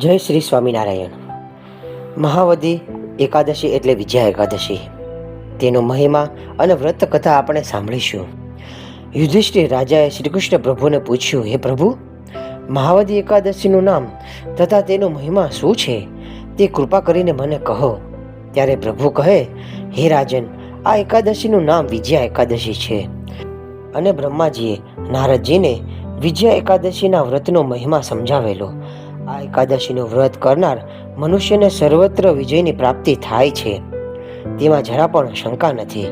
જય શ્રી સ્વામિનારાયણ. મહાવદી એકાદશી એટલે વિજયા એકાદશી. તેનો મહિમા અને વ્રત કથા આપણે સાંભળીશું. યુધિષ્ઠિર રાજાએ શ્રી કૃષ્ણ પ્રભુને પૂછ્યું, હે પ્રભુ, મહાવદી એકાદશીનું નામ તથા તેનો મહિમા શું છે? તે કૃપા કરીને મને કહો. ત્યારે પ્રભુ કહે, હે રાજન, આ એકાદશીનું નામ વિજયા એકાદશી છે. અને બ્રહ્માજીએ નારદજીને વિજયા એકાદશીના વ્રતનો મહિમા સમજાવેલો. આ એકાદશીનું વ્રત કરનાર મનુષ્યને સર્વત્ર વિજયની પ્રાપ્તિ થાય છે. તેમાં જરા પણ શંકા નથી.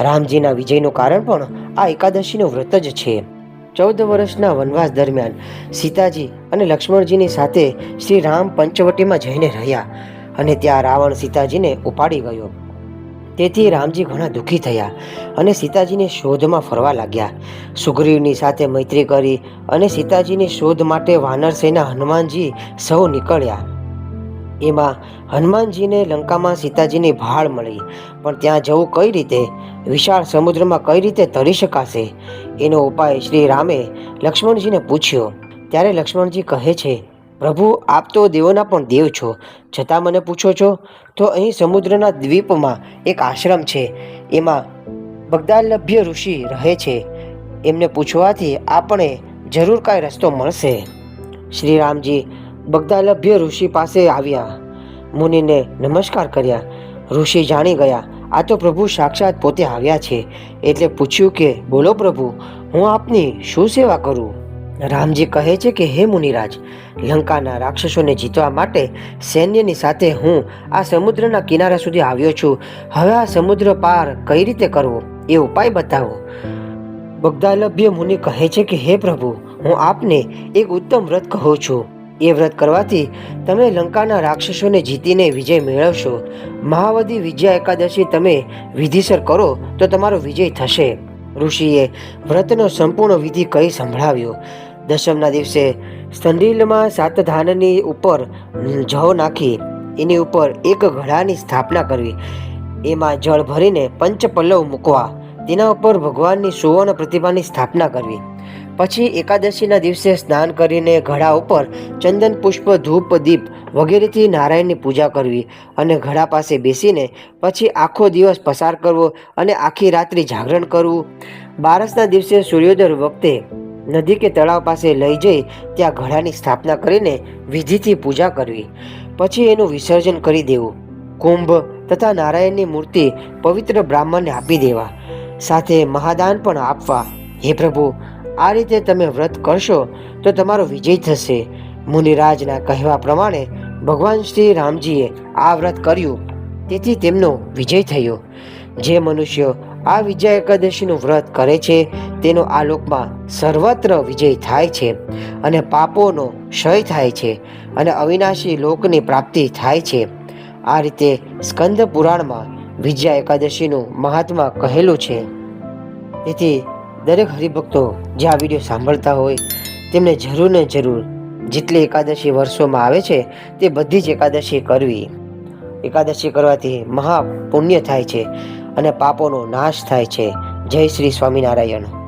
રામજીના વિજયનું કારણ પણ આ એકાદશીનું વ્રત જ છે. ચૌદ વર્ષના વનવાસ દરમિયાન સીતાજી અને લક્ષ્મણજીની સાથે શ્રી રામ પંચવટીમાં જઈને રહ્યા અને ત્યાં રાવણ સીતાજીને ઉપાડી ગયો. તેથી રામજી ઘણા દુઃખી થયા અને સીતાજીની શોધમાં ફરવા લાગ્યા. સુગ્રીવની સાથે મૈત્રી કરી અને સીતાજીની શોધ માટે વાનર સેના હનુમાનજી સૌ નીકળ્યા. એમાં હનુમાનજીને લંકામાં સીતાજીની ભાળ મળી, પણ ત્યાં જવું કઈ રીતે? વિશાળ સમુદ્રમાં કઈ રીતે તરી શકાશે? એનો ઉપાય શ્રી રામે લક્ષ્મણજીને પૂછ્યો. ત્યારે લક્ષ્મણજી કહે છે પ્રભુ, આપ તો દેવોના પણ દેવ છો. છતાં મને પૂછો છો, તો અહીં સમુદ્રના દ્વીપમાં એક આશ્રમ છે. એમાં બગદાલભ્ય ઋષિ રહે છે. એમને પૂછવાથી આપણે જરૂર કાંઈ રસ્તો મળશે. શ્રી રામજી બગદાલભ્ય ઋષિ પાસે આવ્યા. મુનિને નમસ્કાર કર્યા. ઋષિ જાણી ગયા. આ તો પ્રભુ સાક્ષાત પોતે આવ્યા છે. એટલે પૂછ્યું કે, બોલો પ્રભુ, હું આપની શું સેવા કરું? રામજી કહે છે કે, હે મુનિરાજ, લંકાના રાક્ષસોને જીતવા માટે સૈન્યની સાથે હું આ સમુદ્રના કિનારા સુધી આવ્યો છું. હવે આ સમુદ્ર પાર કઈ રીતે કરવો? એ ઉપાય બતાવો. બગદાલભ્ય મુનિ કહે છે કે, હે પ્રભુ, હું આપને એક ઉત્તમ વ્રત કહું છું. એ વ્રત કરવાથી તમે લંકાના રાક્ષસોને જીતીને વિજય મેળવશો. મહાવદી વિજયા એકાદશી તમે વિધિસર કરો તો તમારો વિજય થશે. ઋષિએ વ્રતનો સંપૂર્ણ વિધિ કહી સંભળાવ્યો. દશમના દિવસે સ્તંદિલમાં સાત ધાનની ઉપર જવ નાખી, એની ઉપર એક ઘડાની સ્થાપના કરવી. એમાં જળ ભરીને પંચપલ્લવ મૂકવા, તેના ઉપર ભગવાનની સુવર્ણ પ્રતિમાની સ્થાપના કરવી. પછી એકાદશીના દિવસે સ્નાન કરીને ઘડા ઉપર ચંદન, પુષ્પ, ધૂપ, દીપ વગેરેથી નારાયણની પૂજા કરવી અને ઘડા પાસે બેસીને પછી આખો દિવસ પસાર કરવો અને આખી રાત્રિ જાગરણ કરવું. બારસના દિવસે સૂર્યોદય વખતે નદી કે તળાવ પાસે લઈ જઈ ત્યાં ઘડાની સ્થાપના કરીને વિધિથી પૂજા કરવી. પછી એનું વિસર્જન કરી દેવું. કુંભ તથા નારાયણની મૂર્તિ પવિત્ર બ્રાહ્મણને આપી દેવા. સાથે મહાદાન પણ આપવા. હે પ્રભુ, આ રીતે તમે વ્રત કરશો તો તમારો વિજય થશે. મુનિરાજના કહેવા પ્રમાણે ભગવાન શ્રી રામજીએ આ વ્રત કર્યું. તેથી તેમનો વિજય થયો. જે મનુષ્યો આ વિજય એકાદશીનું વ્રત કરે છે તેનો આ લોકમાં સર્વત્ર વિજય થાય છે અને પાપોનો ક્ષય થાય છે અને અવિનાશી લોકની પ્રાપ્તિ થાય છે. આ રીતે સ્કંદ પુરાણમાં વિજયા એકાદશીનું મહાત્મા કહેલું છે. તેથી દરેક હરિભક્તો જે આ વીડિયો સાંભળતા હોય તેમને જરૂર ને જરૂર જેટલી એકાદશી વર્ષોમાં આવે છે તે બધી જ એકાદશી કરવી. એકાદશી કરવાથી મહા પુણ્ય થાય છે અને પાપોનો નાશ થાય છે. જય શ્રી સ્વામિનારાયણ.